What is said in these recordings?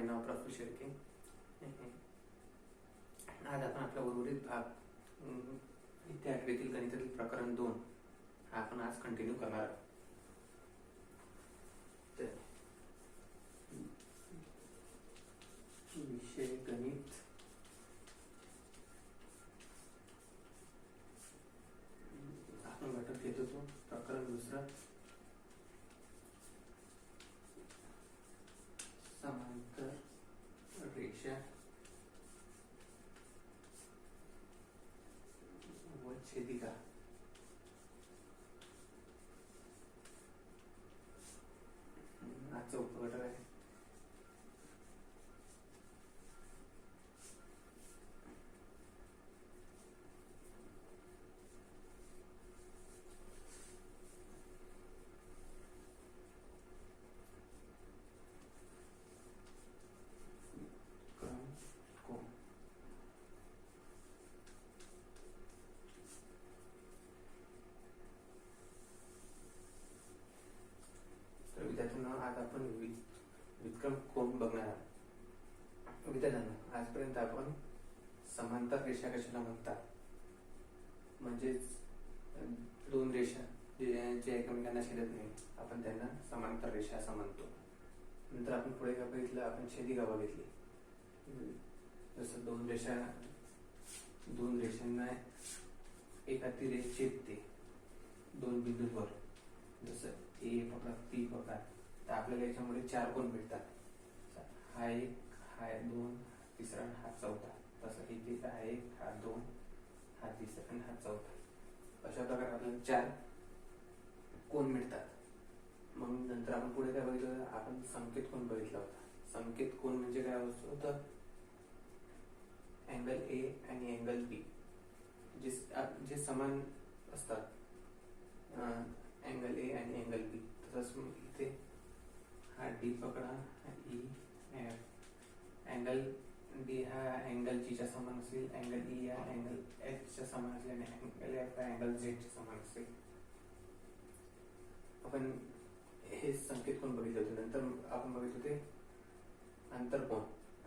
माझे नाव प्रफुल शेळके आज आपण आपला उर्वरित भाग इथे आठवीतील गणितातील प्रकरण दोन हा आपण आज कंटिन्यू करणार आहोत विषय गणित आपण घटक घेत होतो प्रकरण दुसरा समांतर रेषा व छेदिका हम्म, आजचा उपघटक आहे क्रम कोण तर विद्यार्थ्यांना आज आपण विक्रम कोण बघणार? आहोत विद्यार्थ्यांना आजपर्यंत आपण समांतर रेषा कशाला म्हणतात? म्हणजेच दोन रेषा जे एकमेकांना छेदत नाही आपण त्यांना समांतर रेषा असं म्हणतो. नंतर आपण पुढे काय बघितलं आपण शेली गावा घेतली. जसं दोन रेषा दोन रेषांना एका ती रेष छेदते. दोन बिंदूंवर. जसं ए पकडा ती पकडा. तर आपल्याला याच्यामध्ये चार कोण भेटतात? हा एक हा दोन तिसरा हा चौथा. तसं इथे हा एक हा दोन हा तिसरा आणि हा चौथा. अशा प्रकारे आपल्याला चार कोण मिळतात. मग नंतर आपण पुढे काय बघितलं? आपण संकेत कोण बघितला होता? संकेत कोण म्हणजे काय होतं? अँगल ए आणि अँगल बी जे जे समान असतात अँगल ए आणि अँगल बी तसंच मग इथे हा डी पकडा हा ई एफ अँगल डी हा अँगल च्या समान असेल अँगल ई हा अँगल एच च्या समान असेल आणि अँगल एफ हा अँगल झेड समाज असेल आपण हे संकेत कोण बघितले होते. नंतर आपण बघितले होते आंतरकोण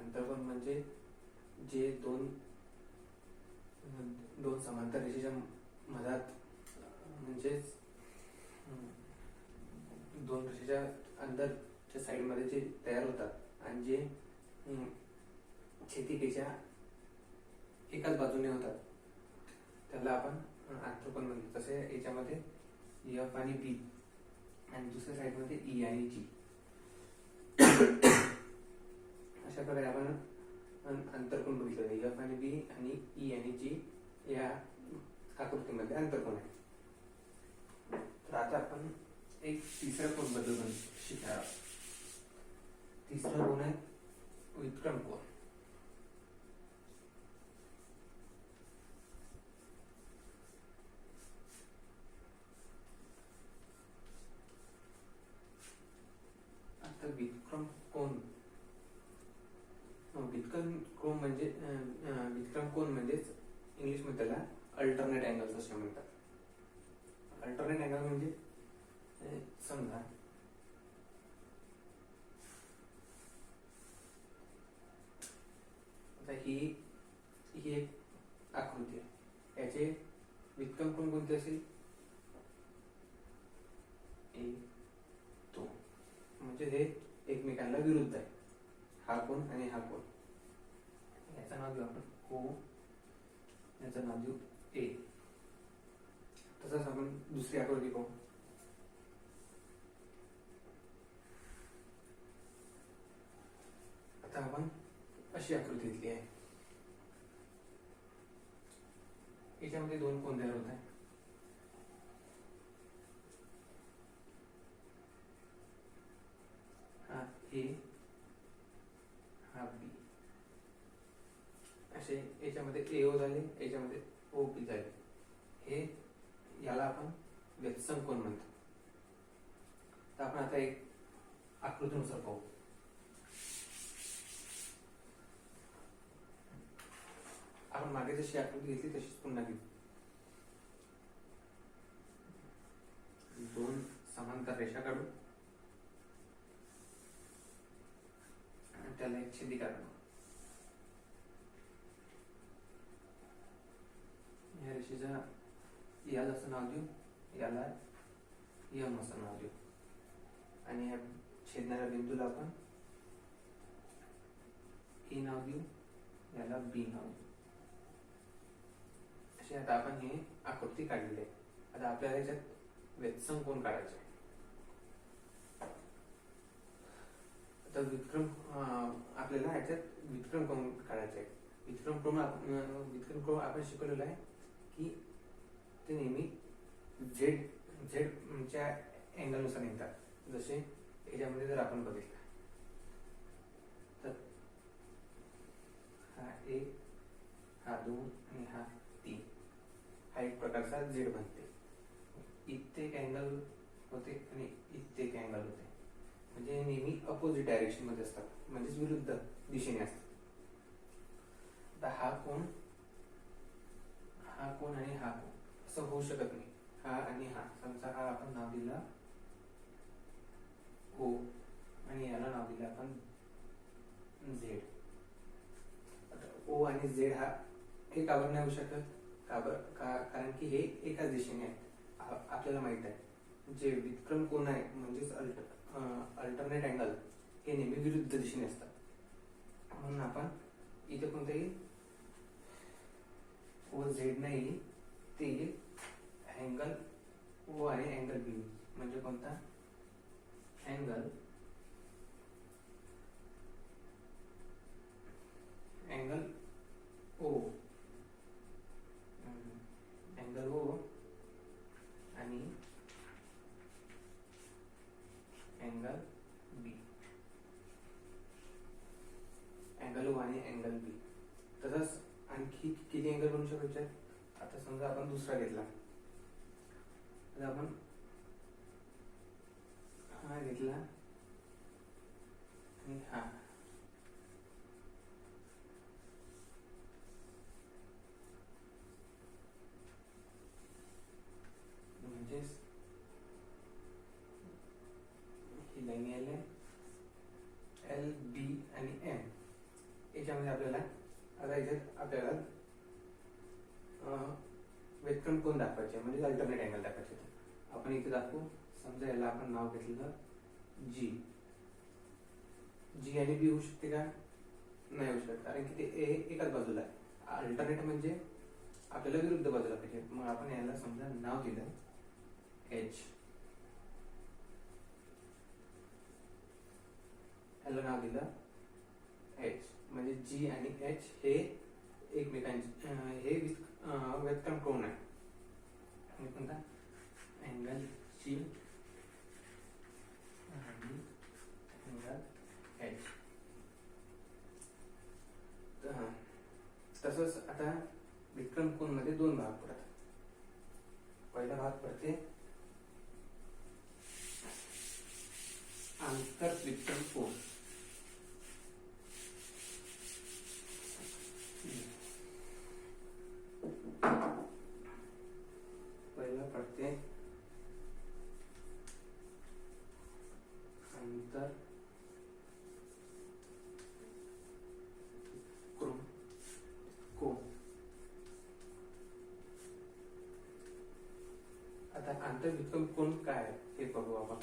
आंतरकोण म्हणजे जे दोन दोन समांतर रेषेच्या मधात म्हणजेच दोन रेषेच्या अंदरच्या साईडमध्ये जे तयार होतात आणि जे हम्म, एकाच बाजूने होतात. त्याला आपण पण म्हणतो. तसे याच्यामध्ये एफ आणि बी आणि दुसऱ्या साईडमध्ये ई आणि जी अशा प्रकारे आपण अं, अंतरकोण बघितलं. म्हणजे एफ आणि बी आणि ई आणि जी या आकृतीमध्ये अंतरकोण आहे. तर आता आपण एक तिसरा कोणबद्दल शिकणार आहोत. तिसरा कोण आहे विक्रम कोण तर विक्रम कोण? विक्रम कोण म्हणजे विक्रम कोण म्हणजेच इंग्लिशमध्ये त्याला अल्टरनेट अँगल्स असे म्हणतात. अल्टरनेट अँगल म्हणजे समजा. आता ही ही एक आकृती आहे. याचे विक्रम कोण कोणते असेल एक दोन म्हणजे हे एकमेकांना विरुद्ध आहे. हा कोण आणि हा कोण? याचं नाव देऊ आपण. ओ याचं नाव देऊ ए. तसंच आपण दुसरी आकृती पाहू. आता आपण अशी आकृती घेतली आहे. याच्यामध्ये दोन कोण तयार होत आहे हा ए हा बी असे याच्यामध्ये एओ झाले याच्यामध्ये ओ पी झाले हे याला आपण व्यत्सम कोण म्हणतो? तर आपण आता एक आकृतीनुसार पाहू. आपण मागे जशी आकृती घेतली तशीच पुन्हा घेऊ. दोन समांतर रेषा काढू आणि त्याला एक छेदी काढणं या रेषेच्या याला असं नाव देऊ याला यम असं नाव देऊ. आणि या छेदणाऱ्या बिंदूला आपण ए नाव देऊ याला बी नाव देऊ. अशी आता आपण ही आकृती काढलेली आहे. आता आपल्याला याच्यात व्यत्सम कोण काढायचे? तर विक्रम आपल्याला याच्यात विक्रम करून काढायचे आहे. विक्रम कोण विक्रम कोण आपण शिकवलेलं आहे की ते नेहमी झेड झेडच्या अँगलनुसार निघतात. जसे याच्यामध्ये जर आपण बघितलं तर हा एक हा दोन आणि हा तीन. हा एक प्रकारचा झेड बनते. इतके अँगल होते आणि इथे एक अँगल होते म्हणजे हे नेहमी अपोजिट डायरेक्शनमध्ये असतात. म्हणजेच विरुद्ध दिशेने असतात. आता हा कोण हा कोण आणि हा कोण असं होऊ शकत नाही. हा आणि हा. समजा हा आपण नाव दिला. ओ. आणि याला नाव दिलं आपण झेड आता ओ आणि झेड हा हे काबर नाही होऊ शकत? का बरं? का कारण की हे एकाच दिशेने आहेत. आपल्याला माहीत आहे. जे विक्रम कोण आहे म्हणजेच अल्टरनेट अँगल हे नेहमी विरुद्ध दिशेने असतात. म्हणून आपण इथे कोणतंही ओ झेड नाही ते अँगल ओ आहे अँगल बी म्हणजे कोणता? Angle angle O angle O आणि अँगल बी अँगल ओ आणि अँगल बी तसंच आणखी किती अँगल बनू शकतो आता समजा आपण दुसरा घेतला. तर आपण हा घेतला. आणि हा. म्हणजेच ही लाईन एल एल बी आणि एम याच्यामध्ये आपल्याला आता आपल्याला वेतकण कोण दाखवायचे? म्हणजे अल्टरनेट अँगल दाखवायचे आपण इथे दाखवू. समजा याला आपण नाव घेतलेलं जी जी आणि बी होऊ शकते का? नाही होऊ शकत. कारण की ते ए एकाच बाजूला आहे. अल्टरनेट म्हणजे आपल्याला विरुद्ध बाजूला पाहिजे. मग आपण याला समजा नाव दिलं एच याला नाव दिलं एच म्हणजे जी आणि एच हे एकमेकांचे हे वित- व्यतक्रम कोण आहे? कोणता? अँगल ची आणि अँगल एच तसंच आता विक्रम कोणमध्ये दोन भाग पडतात. पहिला भाग पडते आंतर विक्रम कोण पहिला पडते अंतर क्रम कोण आता आंतरविक्रम कोण काय ते हे बघू आपण.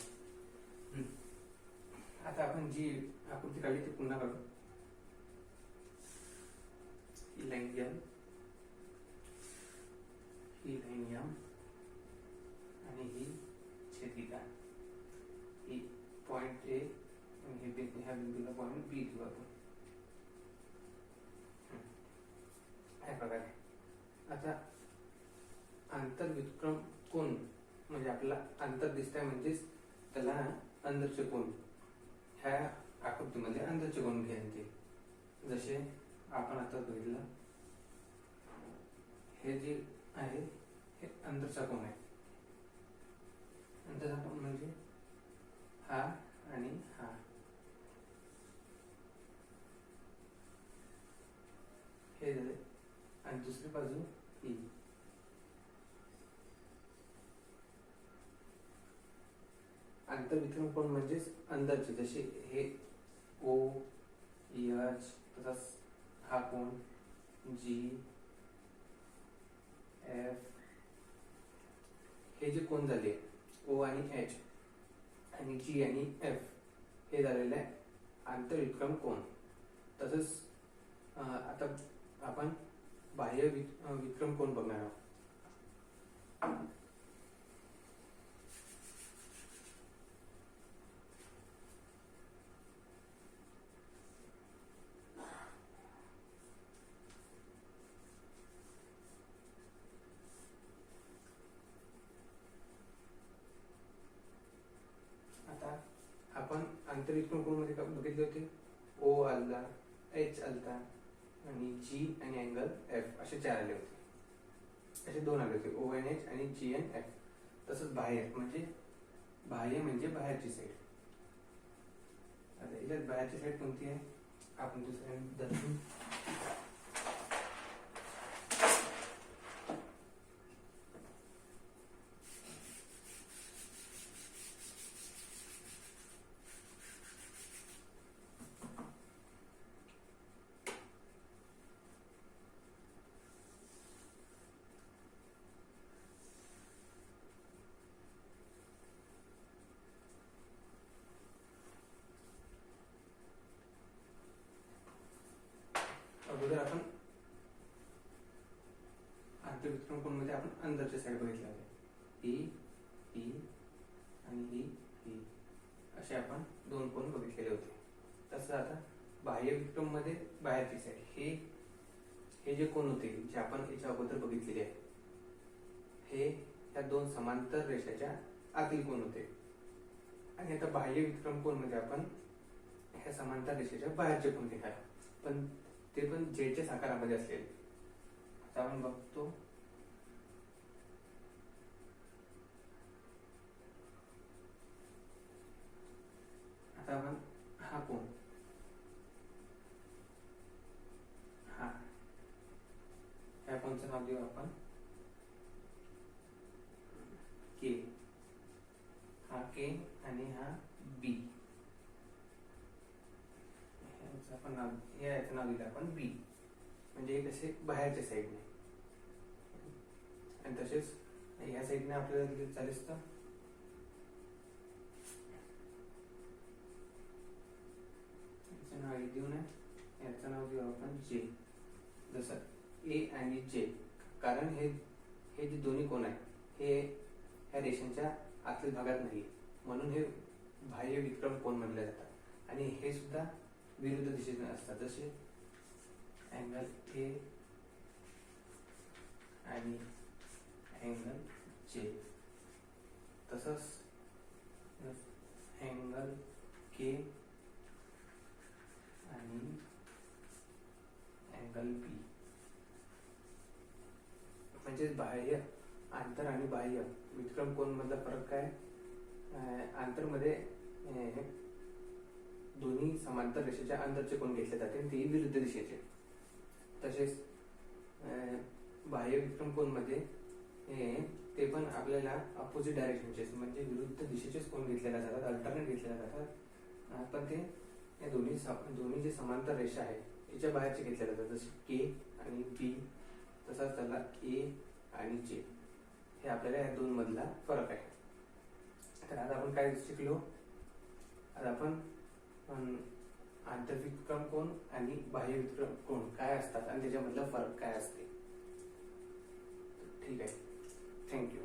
आता आपण जी आकृती काढली ती पुन्हा काढू ही लाईन एम ही लाईन एम आणि ही छेदिका. ही पॉइंट ए हे ह्या बिंदूला पॉइंट बी घेऊ आपण. ह्या प्रकारे आता आंतरविक्रम कोण म्हणजे आपला अंतर दिसत आहे म्हणजेच त्याला अंतरचे कोण ह्या आकृतीमध्ये अंतरचे कोण जसे आपण आता बघितलं हे जे आहे हे अंतरचा कोण आहे. अंतरचा कोण म्हणजे हा आणि हा. हे झाले. आणि दुसरी बाजू ही. विक्रम कोण म्हणजेच अंदाजे जसे हे ओ एच e, तसाच हा कोण जी एफ हे जे कोण झाले ओ आणि एच आणि जी आणि एफ हे झालेलं आहे आंतरविक्रम कोण तसंच आता आपण बाह्य विक्रम कोण बघणार आहोत आता नंतर आंतरविक्रम कोणमध्ये का बघितले होते? ओ आलता एच आलता आणि जी आणि अँगल एफ असे चार आले होते. असे दोन आले होते. ओ एन एच आणि जी एन एफ तसंच बाहेर म्हणजे बाह्य म्हणजे बाहेरची साईड आता याच्यात बाहेरची साईड कोणती आहे? आपण दुसऱ्या अगोदर आपण आंतरविक्रम कोणमध्ये आपण अंदरच्या साईड बघितल्या होत्या ही ही आणि ही ही असे आपण दोन कोण बघितलेले होते. तसं आता बाह्य विक्रममध्ये बाहेरची साईड हे हे जे कोण होते जे आपण याच्या अगोदर बघितलेले आहे हे या दोन समांतर रेषाच्या आतील कोण होते. आणि आता बाह्य विक्रम कोणमध्ये आपण ह्या समांतर रेषेच्या बाहेरचे कोण घेणार पण ते पण जेडच्या आकारामध्ये असेल. आता आपण बघतो. आता आपण हा कोण हा. ह्या कोणचं नाव देऊ आपण? के. हा के आणि हा बी. ह्याचं आपण नाव याचं नाव दिलं आपण बी म्हणजे हे कसे बाहेरच्या साईडने आणि तसेच ह्या साईडने आपल्याला दिले चालेल तर? याचं नाव हे देऊ नये याचं नाव देऊ आपण जे जसं ए आणि जे कारण हे हे जे दोन्ही कोण आहे हे ह्या रेषांच्या आतील भागात नाही म्हणून हे बाह्य विक्रम कोण म्हणले जातात? आणि हे सुद्धा विरुद्ध दिशेने असतात. जसे अँगल ए आणि अँगल जे तसंच अँगल के आणि अँगल बी म्हणजेच बाह्य आंतर आणि बाह्य. विक्रम कोण मधला फरक काय? आंतरमध्ये दोन्ही समांतर रेषेच्या अंदरचे कोण घेतले जाते आणि तेही विरुद्ध दिशेचे. तसेच बाह्य विक्रम कोणमध्ये ते पण आपल्याला अपोजिट डायरेक्शनचे म्हणजे विरुद्ध दिशेचेच कोण घेतलेल्या जातात अल्टरनेट घेतलेल्या जातात. पण ते या दोन्ही दोन्ही जे समांतर रेषा आहे याच्या बाहेरचे घेतले जातात जसे के आणि बी तसाच त्याला ए आणि जे हे आपल्याला या दोन मधला फरक आहे. तर आज आपण काय शिकलो? आज आपण आंतरिक कोण आणि बाह्य विक्रम कोण? काय असतात? आणि त्याच्यामधला फरक काय असते? ठीक आहे. थँक्यू